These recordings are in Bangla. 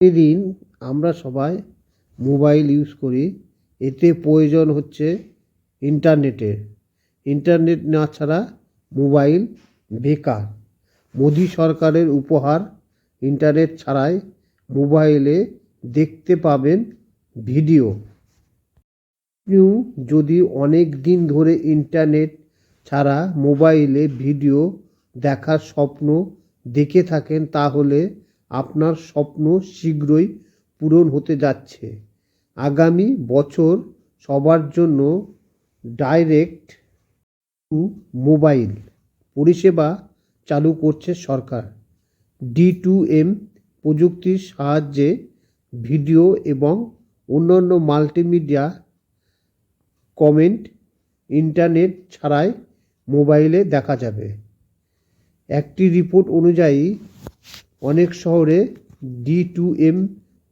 প্রতিদিন আমরা সবাই মোবাইল ইউজ করি। এতে প্রয়োজন হচ্ছে ইন্টারনেটের ইন্টারনেট না ছাড়া মোবাইল বেকার। মোদি সরকারের উপহার ইন্টারনেট ছাড়াই মোবাইলে দেখতে পাবেন ভিডিও। আপনিও যদি অনেক দিন ধরে ইন্টারনেট ছাড়া মোবাইলে ভিডিও দেখার স্বপ্ন দেখে থাকেন, তাহলে আপনার স্বপ্ন শীঘ্রই পূরণ হতে যাচ্ছে। আগামী বছর সবার জন্য ডাইরেক্ট টু মোবাইল পরিষেবা চালু করছে সরকার। ডি টু এম প্রযুক্তির সাহায্যে ভিডিও এবং অন্যান্য মাল্টিমিডিয়া কমেন্ট ইন্টারনেট ছাড়াই মোবাইলে দেখা যাবে। একটি রিপোর্ট অনুযায়ী অনেক শহরে ডি টু এম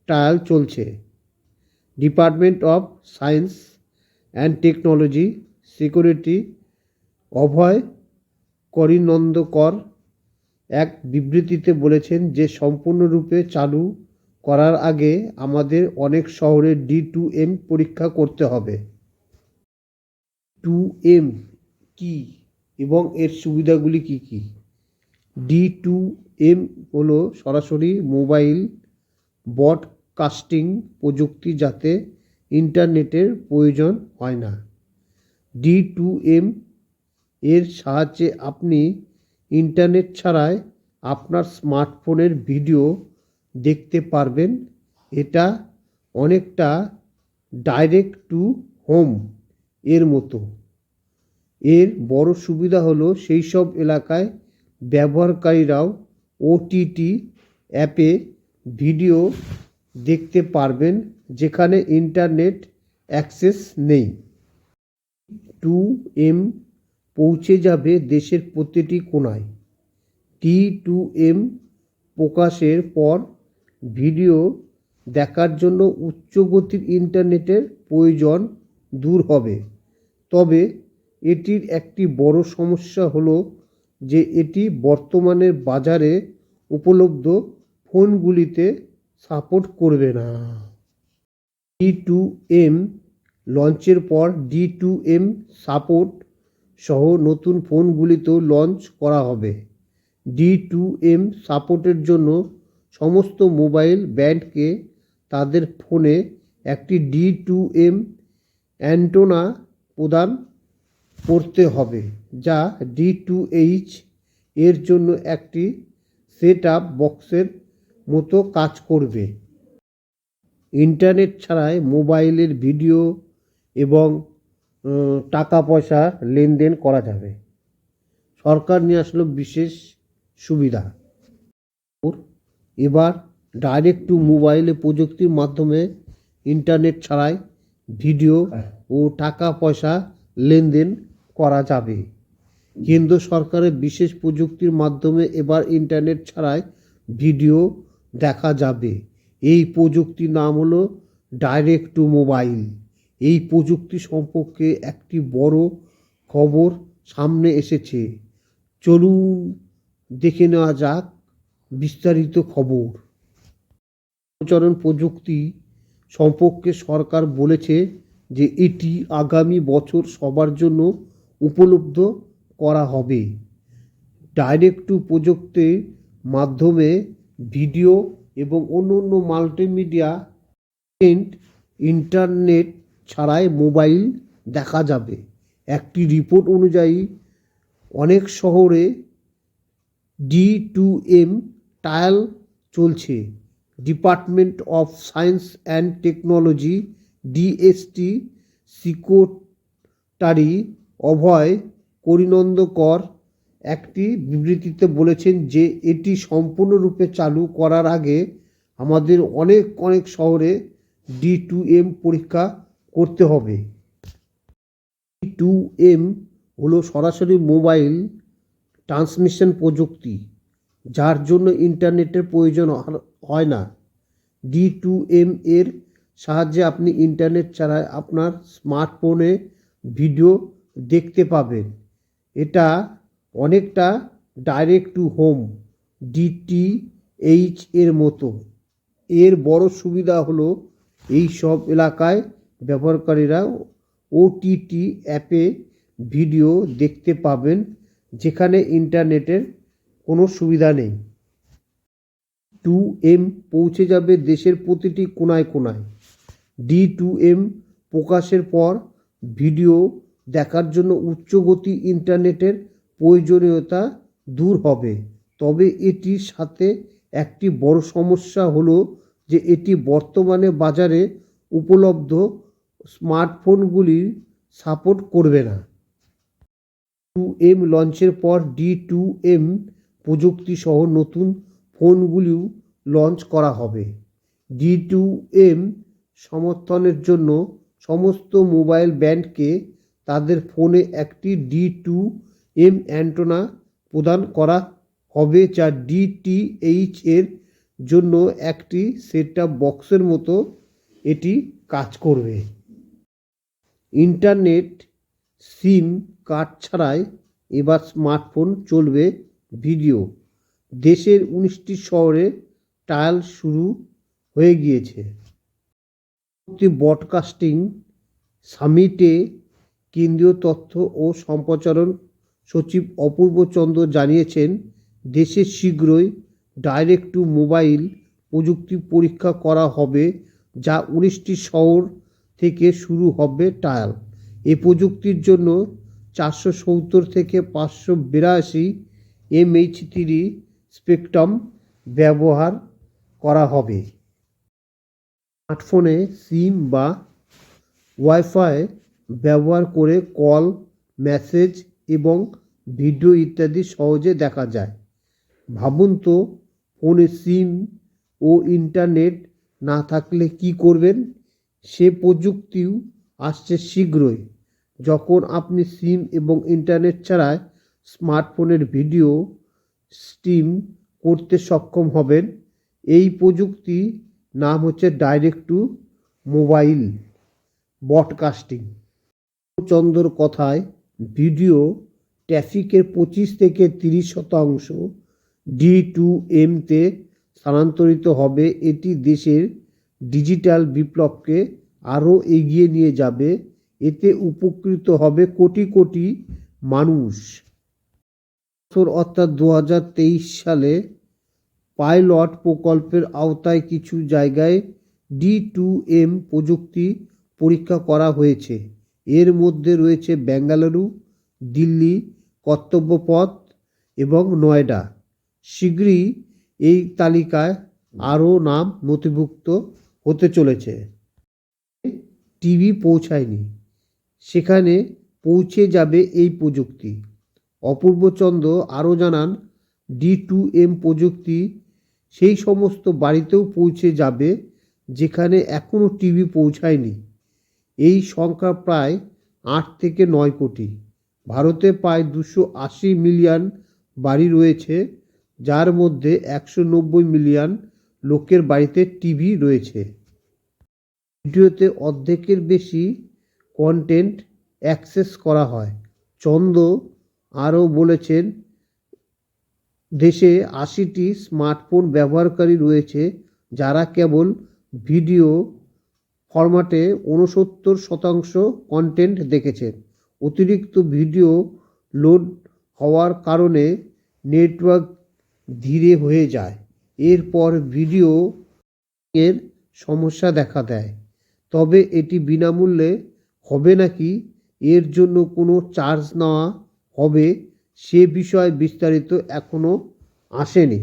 ট্রায়াল চলছে। Department of science and technology secretary Abhay Karandikar এক বিবৃতিতে বলেছেন যে, সম্পূর্ণরূপে চালু করার আগে আমাদের অনেক শহরে ডি টু এম পরীক্ষা করতে হবে। টু এম কি এবং এর সুবিধাগুলি কি কি? ডি টু এম হলো সরাসরি মোবাইল ব্রডকাস্টিং প্রযুক্তি যাতে ইন্টারনেটের প্রয়োজন হয় না। ডি টু এম এর সাহায্যে আপনি ইন্টারনেট ছাড়াই আপনার স্মার্টফোনের ভিডিও দেখতে পারবেন। এটা অনেকটা ডাইরেক্ট টু হোম এর মতো। এর বড় সুবিধা হলো সেই সব এলাকায় ব্যবহারকারীরাও ওটিটি অ্যাপে ভিডিও দেখতে পারবেন যেখানে ইন্টারনেট অ্যাক্সেস নেই। টু এম পৌঁছে যাবে দেশের প্রতিটি কোণায়। টি টু এম প্রকাশের পর ভিডিও দেখার জন্য উচ্চ গতির ইন্টারনেটের প্রয়োজন দূর হবে। তবে এটির একটি বড় সমস্যা হলো যে এটি বর্তমানের বাজারে উপলব্ধ ফোনগুলিতে সাপোর্ট করবে না। ডি টু এম লঞ্চের পর ডি টু এম সাপোর্ট সহ নতুন ফোনগুলিতেও লঞ্চ করা হবে। ডি টু এম সাপোর্টের জন্য সমস্ত মোবাইল ব্র্যান্ডকে তাদের ফোনে একটি ডি টু এম অ্যান্টোনা প্রদান করতে হবে, যা ডি টু এইচ এর জন্য একটি সেট আপ বক্সের মতো কাজ করবে। ইন্টারনেট ছাড়াই মোবাইলের ভিডিও এবং টাকা পয়সা লেনদেন করা যাবে। সরকার নিয়ে আসলো বিশেষ সুবিধা। এবার ডাইরেক্ট টু মোবাইলে প্রযুক্তির মাধ্যমে ইন্টারনেট ছাড়াই ভিডিও ও টাকা পয়সা লেনদেন করা যাবে। কেন্দ্র সরকারের বিশেষ প্রযুক্তির মাধ্যমে এবার ইন্টারনেট ছাড়াই ভিডিও দেখা যাবে। এই প্রযুক্তির নাম হলো ডাইরেক্ট টু মোবাইল। এই প্রযুক্তি সম্পর্কে একটি বড় খবর সামনে এসেছে। চলুন দেখে নেওয়া যাক বিস্তারিত খবর। প্রচলন প্রযুক্তি সম্পর্কে সরকার বলেছে যে এটি আগামী বছর সবার জন্য উপলব্ধ করা হবে। ডাইরেক্ট টু প্রযুক্তির মাধ্যমে ভিডিও এবং অন্য অন্য মাল্টিমিডিয়া ইন্টারনেট ছাড়াই মোবাইল দেখা যাবে। একটি রিপোর্ট অনুযায়ী, অনেক শহরে ডি টু এম ট্রায়াল চলছে। Department of science and technology DST secretary Abhay Karandikar একটি বিবৃতিতে বলেছেন যে, এটি সম্পূর্ণরূপে চালু করার আগে আমাদের অনেক অনেক শহরে ডি টু এম পরীক্ষা করতে হবে। ডি টু এম হলো সরাসরি মোবাইল ট্রান্সমিশন প্রযুক্তি, যার জন্য ইন্টারনেটের প্রয়োজন হয় না। ডি টু এম এর সাহায্যে আপনি ইন্টারনেট ছাড়াই আপনার স্মার্টফোনে ভিডিও দেখতে পাবেন। এটা অনেকটা ডাইরেক্ট টু হোম ডিটিএইচ এর মতো। এর বড় সুবিধা হলো এই সব এলাকায় ব্যবহারকারীরা ওটিটি অ্যাপে ভিডিও দেখতে পাবেন, যেখানে ইন্টারনেটের কোনো সুবিধা নেই। টু এম পৌঁছে যাবে দেশের প্রতিটি কোনায় কোনায়। ডি টু এম প্রকাশের পর ভিডিও দেখার জন্য উচ্চগতি ইন্টারনেটের প্রয়োজনীয়তা দূর হবে। তবে এটির সাথে একটি বড় সমস্যা হলো যে এটি বর্তমানে বাজারে উপলব্ধ স্মার্টফোনগুলির সাপোর্ট করবে না। টু এম লঞ্চের পর ডি টু এম প্রযুক্তি সহ নতুন ফোনগুলিও লঞ্চ করা হবে। ডি টু এম সমর্থনের জন্য সমস্ত মোবাইল ব্যান্ডকে তাদের ফোনে একটি ডি টু এম অ্যান্টোনা প্রদান করা হবে যা ডিটিএইচ এর জন্য একটি সেট বক্সের মতো এটি কাজ করবে। ইন্টারনেট, সিম কার্ড ছাড়াই এবার স্মার্টফোন চলবে ভিডিও। দেশের উনিশটি শহরে ট্রায়াল শুরু হয়ে গিয়েছে। ব্রডকাস্টিং সামিটে কেন্দ্রীয় তথ্য ও সম্প্রচারণ সচিব অপূর্ব চন্দ্র জানিয়েছেন, দেশে শীঘ্রই ডাইরেক্ট টু মোবাইল প্রযুক্তি পরীক্ষা করা হবে, যা উনিশটি শহর থেকে শুরু হবে ট্রায়াল এই প্রযুক্তির জন্য চারশো সত্তর থেকে পাঁচশো বিরাশি এমএইচ থ্রি স্পেকট্রাম ব্যবহার করা হবে। স্মার্টফোনে সিম বা ওয়াইফাই ব্যবহার করে কল, মেসেজ এবং ভিডিও ইত্যাদি সহজে দেখা যায়। ভাবুন তো, ফোনে সিম ও ইন্টারনেট না থাকলে কি করবেন? সে প্রযুক্তিও আসছে শীঘ্রই। যখন আপনি সিম এবং ইন্টারনেট ছাড়াই স্মার্টফোনের ভিডিও স্ট্রিম করতে সক্ষম হবেন, এই প্রযুক্তি নাম হচ্ছে ডাইরেক্ট টু মোবাইল ব্রডকাস্টিং। চন্দ্রর কথায় ভিডিও ট্রাফিকের পঁচিশ থেকে তিরিশ শতাংশ ডি টু এমতে স্থানান্তরিত হবে। এটি দেশের ডিজিটাল বিপ্লবকে আরও এগিয়ে নিয়ে যাবে। এতে উপকৃত হবে কোটি কোটি মানুষ। অর্থাৎ দু হাজার তেইশ সালে পাইলট প্রকল্পের আওতায় কিছু জায়গায় ডি টু এম প্রযুক্তি পরীক্ষা করা হয়েছে। এর মধ্যে রয়েছে বেঙ্গালুরু, দিল্লি, কর্তব্যপথ এবং নয়ডা। শীঘ্রই এই তালিকায় আরও নাম নথিভুক্ত হতে চলেছে। টিভি পৌঁছায়নি। সেখানে পৌঁছে যাবে এই প্রযুক্তি। অপূর্বচন্দ্র আরও জানান, ডি টু এম প্রযুক্তি সেই সমস্ত বাড়িতেও পৌঁছে যাবে যেখানে এখনও টিভি পৌঁছায়নি। এই সংখ্যা প্রায় আট থেকে নয় কোটি। ভারতে প্রায় দুশো আশি মিলিয়ন বাড়ি রয়েছে, যার মধ্যে একশো নব্বই মিলিয়ন লোকের বাড়িতে টিভি রয়েছে। ভিডিওতে অর্ধেকের বেশি কন্টেন্ট অ্যাক্সেস করা হয়। চন্দ আরও বলেছেন, দেশে আশিটি স্মার্টফোন ব্যবহারকারী রয়েছে, যারা কেবল ভিডিও ফরম্যাটে ঊনসত্তর শতাংশ কন্টেন্ট দেখেছেন অতিরিক্ত ভিডিও লোড হওয়ার কারণে নেটওয়ার্ক ধীরে হয়ে যায়। এরপর ভিডিও এর সমস্যা দেখা দেয়। তবে এটি বিনামূল্যে হবে নাকি, এর জন্য কোনো চার্জ নেওয়া হবে সে বিষয়ে বিস্তারিত এখনও আসেনি।